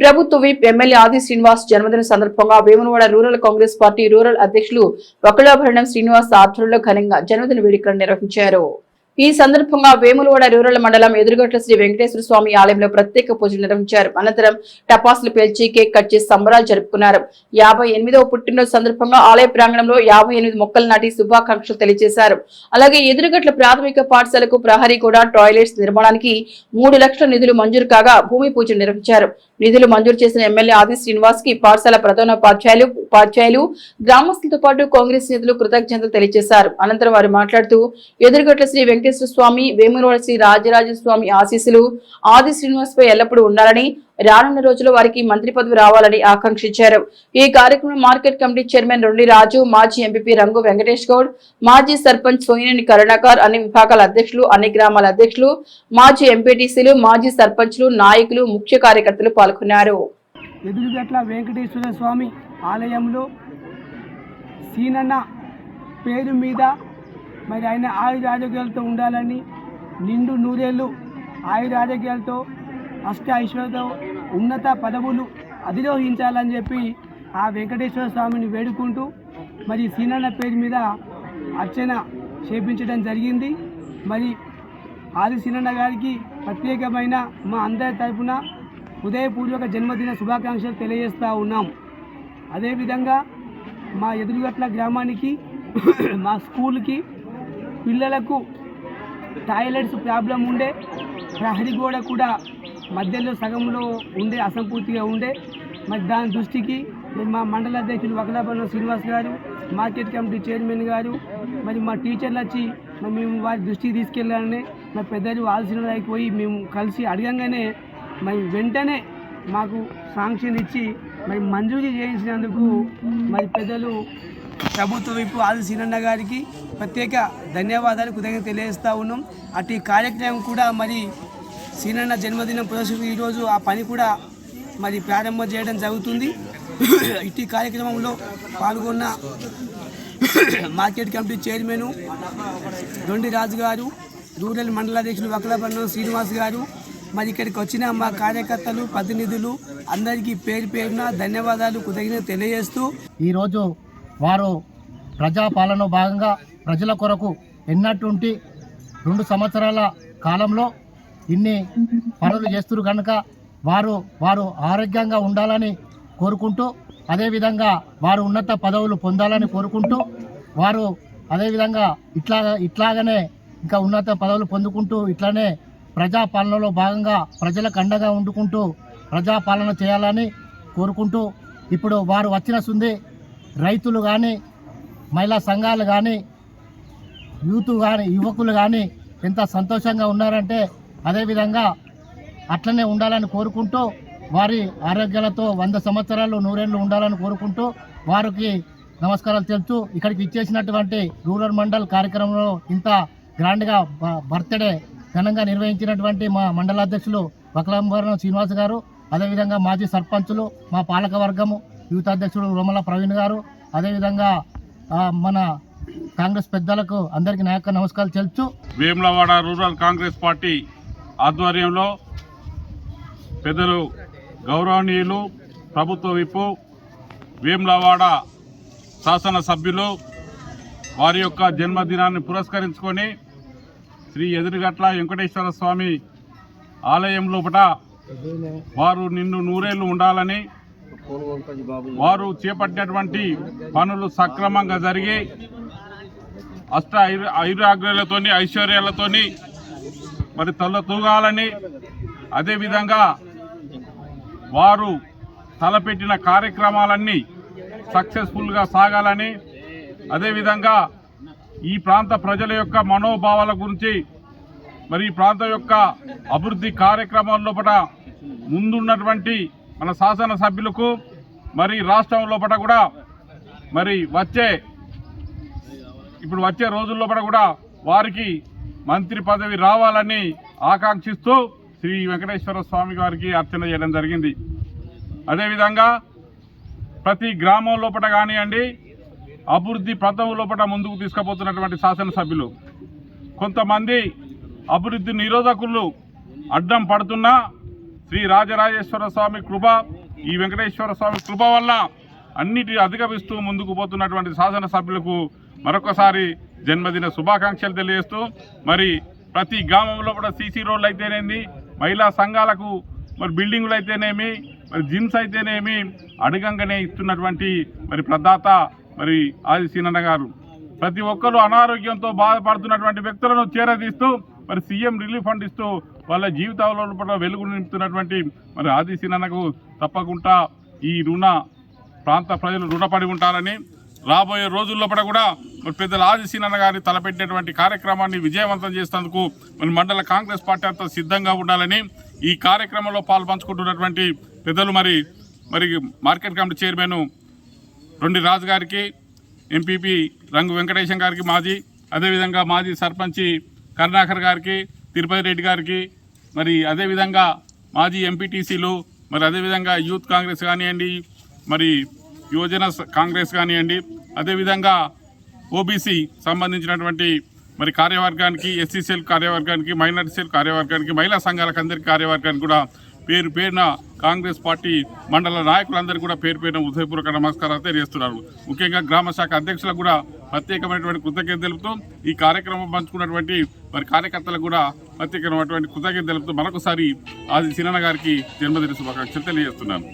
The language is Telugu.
ప్రభుత్వ విప్ ఎమ్మెల్యే ఆది శ్రీనివాస్ జన్మదిన సందర్భంగా Vemulawada rural Congress party rural అధ్యక్షులు వకళాభరణం శ్రీనివాస్ ఆధ్వర్యంలో ఘనంగా జన్మదిన వేడుకలు నిర్వహించారు. ఈ సందర్భంగా వేములవాడ రూరల్ మండలం ఎదురుగట్ల శ్రీ వెంకటేశ్వర స్వామి ఆలయంలో ప్రత్యేక పూజలు నిర్వహించారు. అనంతరం టపాసులు పేల్చి కేక్ కట్ చేసి సంబరాలు జరుపుకున్నారు. యాభై ఎనిమిదవ పుట్టినరోజు సందర్భంగా ఆలయ ప్రాంగణంలో యాభై ఎనిమిది మొక్కలు నాటి శుభాకాంక్షలు తెలియజేశారు. అలాగే ఎదురుగట్ల ప్రాథమిక పాఠశాలకు ప్రహరీ కూడా టాయిలెట్స్ నిర్మాణానికి మూడు లక్షల నిధులు మంజూరు కాగా భూమి పూజ నిర్వహించారు. నిధులు మంజూరు చేసిన ఎమ్మెల్యే ఆది శ్రీనివాస్కి పాఠశాల ప్రధానోపాధ్యాయులు ఉపాధ్యాయులు గ్రామస్తులతో పాటు కాంగ్రెస్ నేతలు కృతజ్ఞతలు తెలియజేశారు. అనంతరం వారు మాట్లాడుతూ ఎదురుగట్ల శ్రీ వెంకటేశ్వర స్వామి వేములవాడ శ్రీ రాజరాజ స్వామి ఆశీస్సులు ఆది శ్రీనివాస్ పై ఎల్లప్పుడూ ఉండాలని రానున్న రోజుల్లో వారికి మంత్రి పదవి రావాలని ఆకాంక్షించారు. ఈ కార్యక్రమంలో market committee chairman Rondi Raju మాజీ ఎంపీపీ రంగు వెంకటేష్ గౌడ్ మాజీ సర్పంచ్ సోయినేని కరుణాకర్ అన్ని విభాగాల అధ్యక్షులు అన్ని గ్రామాల అధ్యక్షులు మాజీ ఎంపీటీసీలు మాజీ సర్పంచ్లు నాయకులు ముఖ్య కార్యకర్తలు పాల్గొన్నారు. ఎదురుగట్ల వెంకటేశ్వర స్వామి ఆలయంలో సీనన్న పేరు మీద మరి ఆయన ఆయుధ ఆరోగ్యాలతో ఉండాలని నిండు నూరేళ్ళు ఆయుధ ఆరోగ్యాలతో అష్ట ఐశ్వర్యతో ఉన్నత పదవులు అధిరోహించాలని చెప్పి ఆ వెంకటేశ్వర స్వామిని వేడుకుంటూ మరి సీనన్న పేరు మీద అర్చన చేపించడం జరిగింది. మరి ఆది సీనన్న గారికి ప్రత్యేకమైన మా అందరి తరపున హృదయపూర్వక జన్మదిన శుభాకాంక్షలు తెలియజేస్తూ ఉన్నాం. అదేవిధంగా మా ఎదురుగట్ల గ్రామానికి మా స్కూల్కి పిల్లలకు టాయిలెట్స్ ప్రాబ్లం ఉండే ప్రహరీ గోడ కూడా మధ్యలో సగంలో ఉండే అసంపూర్తిగా ఉండే. మరి దాని దృష్టికి మా మండల అధ్యక్షులు వకలాపల్లి శ్రీనివాస్ గారు మార్కెట్ కమిటీ చైర్మన్ గారు మరి మా టీచర్లు వచ్చి మేము వారి దృష్టికి తీసుకెళ్ళాలని మా పెద్దలు ఆలోచన పోయి మేము కలిసి అడగంగానే మరి వెంటనే మాకు శాంక్షన్ ఇచ్చి మరి మంజూరు చేయించినందుకు మరి పెద్దలు ప్రభుత్వ వైపు ఆది సీనన్న గారికి ప్రత్యేక ధన్యవాదాలు కృతజ్ఞత తెలియజేస్తూ ఉన్నాం. అటు కార్యక్రమం కూడా మరి సీనన్న జన్మదినం పురస్కరించి ఈరోజు ఆ పని కూడా మరి ప్రారంభం చేయడం జరుగుతుంది. ఇటీ కార్యక్రమంలో పాల్గొన్న market committee chairman Dondi Raju గారు రూరల్ మండలాధ్యక్షులు అధ్యక్షులు శ్రీనివాస్ గారు మరి ఇక్కడికి వచ్చిన మా కార్యకర్తలు ప్రతినిధులు అందరికీ పేరు పేరున ధన్యవాదాలు కృతజ్ఞత తెలియజేస్తూ ఈరోజు వారు ప్రజాపాలన భాగంగా ప్రజల కొరకు ఎన్నటువంటి రెండు సంవత్సరాల కాలంలో ఇన్ని పనులు చేస్తున్నారు కనుక వారు వారు ఆరోగ్యంగా ఉండాలని కోరుకుంటూ అదేవిధంగా వారు ఉన్నత పదవులు పొందాలని కోరుకుంటూ వారు అదేవిధంగా ఇట్లా ఇట్లాగనే ఇంకా ఉన్నత పదవులు పొందుకుంటూ ఇట్లానే ప్రజాపాలనలో భాగంగా ప్రజలకు అండగా ఉండుకుంటూ ప్రజాపాలన చేయాలని కోరుకుంటూ ఇప్పుడు వారు వచ్చిన సుంది రైతులు కానీ మహిళా సంఘాలు కానీ యూత్ కానీ యువకులు కానీ ఎంత సంతోషంగా ఉన్నారంటే అదేవిధంగా అట్లనే ఉండాలని కోరుకుంటూ వారి ఆరోగ్యాలతో వంద సంవత్సరాలు నూరేళ్ళు ఉండాలని కోరుకుంటూ వారికి నమస్కారాలు తెలుపుతూ ఇక్కడికి ఇచ్చేసినటువంటి రూరల్ మండల్ కార్యక్రమంలో ఇంత గ్రాండ్గా బ- బర్త్డే ఘనంగా నిర్వహించినటువంటి మా మండల అధ్యక్షులు వకలాంబరం శ్రీనివాస్ గారు అదేవిధంగా మాజీ సర్పంచులు మా పాలక వర్గము యూత్ అధ్యక్షుడు రోమల ప్రవీణ్ గారు. అదేవిధంగా మన కాంగ్రెస్ పెద్దలకు అందరికీ నా యొక్క నమస్కారాలు తెలుసు వేములవాడ రూరల్ కాంగ్రెస్ పార్టీ ఆధ్వర్యంలో పెద్దలు గౌరవనీయులు ప్రభుత్వ విప్పు వేములవాడ శాసనసభ్యులు వారి యొక్క జన్మదినాన్ని పురస్కరించుకొని శ్రీ ఎదురుగట్ల వెంకటేశ్వర స్వామి ఆలయం లోపల వారు నిన్ను నూరేళ్ళు ఉండాలని వారు చేపట్టినటువంటి పనులు సక్రమంగా జరిగి అష్ట ఐరు ఐరాగ్రాలతోని ఐశ్వర్యాలతోని మరి తల తూగాలని అదేవిధంగా వారు తలపెట్టిన కార్యక్రమాలన్నీ సక్సెస్ఫుల్గా సాగాలని అదేవిధంగా ఈ ప్రాంత ప్రజల యొక్క మనోభావాల గురించి మరి ఈ ప్రాంతం యొక్క అభివృద్ధి కార్యక్రమాల లోపల ముందున్నటువంటి మన శాసనసభ్యులకు మరి రాష్ట్రం లోపల కూడా మరి వచ్చే ఇప్పుడు వచ్చే రోజుల్లో కూడా వారికి మంత్రి పదవి రావాలని ఆకాంక్షిస్తూ శ్రీ వెంకటేశ్వర స్వామి గారికి అర్చన చేయడం జరిగింది. అదేవిధంగా ప్రతి గ్రామం లోపల కానివ్వండి అభివృద్ధి పథం లోపల ముందుకు తీసుకుపోతున్నటువంటి శాసనసభ్యులు. కొంతమంది అభివృద్ధి నిరోధకులు అడ్డం పడుతున్నా శ్రీ రాజరాజేశ్వర స్వామి కృప ఈ వెంకటేశ్వర స్వామి కృప వల్ల అన్నిటి అధిగమిస్తూ ముందుకు పోతున్నటువంటి శాసనసభ్యులకు మరొకసారి జన్మదిన శుభాకాంక్షలు తెలియజేస్తూ మరి ప్రతి గ్రామంలో కూడా సీసీ రోడ్లు అయితేనేమి మహిళా సంఘాలకు మరి బిల్డింగులు అయితేనేమి మరి జిమ్స్ అయితేనేమి అడగంగానే ఇస్తున్నటువంటి మరి ప్రదాత మరి ఆది సీనన్న గారు. ప్రతి ఒక్కరు అనారోగ్యంతో బాధపడుతున్నటువంటి వ్యక్తులను చేరదీస్తూ మరి సీఎం రిలీఫ్ ఫండ్ ఇస్తూ వాళ్ళ జీవితాలలో కూడా వెలుగు నింపుతున్నటువంటి మరి ఆది సీనన్నకు తప్పకుండా ఈ రుణ ప్రాంత ప్రజలు రుణపడి ఉంటారని రాబోయే రోజుల్లో కూడా మరి పెద్దల ఆదిశీనన్న గారి గారిని తలపెట్టినటువంటి కార్యక్రమాన్ని విజయవంతం చేసేందుకు మరి మండల కాంగ్రెస్ పార్టీ అంతా సిద్ధంగా ఉండాలని ఈ కార్యక్రమంలో పాల్పంచుకుంటున్నటువంటి పెద్దలు మరి మరి market committee chairman Rondi Raju గారికి ఎంపీపీ రంగు వెంకటేశం గారికి మాజీ అదేవిధంగా మాజీ సర్పంచి కరుణాకర్ గారికి తిరుపతి రెడ్డి గారికి మరి అదేవిధంగా మాజీ ఎంపీటీసీలు మరి అదేవిధంగా యూత్ కాంగ్రెస్ కానివ్వండి మరి యువజన కాంగ్రెస్ కానివ్వండి అదేవిధంగా ఓబీసీ సంబంధించినటువంటి మరి కార్యవర్గానికి ఎస్సీసీఎల్ కార్యవర్గానికి మైనార్టీ కార్యవర్గానికి మహిళా సంఘాలకు అందరికీ కార్యవర్గానికి కూడా పేరు పేరున కాంగ్రెస్ పార్టీ మండల నాయకులందరూ కూడా పేరు పేరున ఉదయపూర్వక నమస్కారాలు తెలియజేస్తున్నారు. ముఖ్యంగా గ్రామ శాఖ అధ్యక్షులకు కూడా ప్రత్యేకమైనటువంటి కృతజ్ఞత తెలుపుతూ ఈ కార్యక్రమం పంచుకున్నటువంటి మరి కార్యకర్తలకు కూడా ప్రత్యేకమైనటువంటి కృతజ్ఞత తెలుపుతూ మరొకసారి ఆది సినన్న గారికి జన్మదిన శుభాకాంక్షలు తెలియజేస్తున్నాను.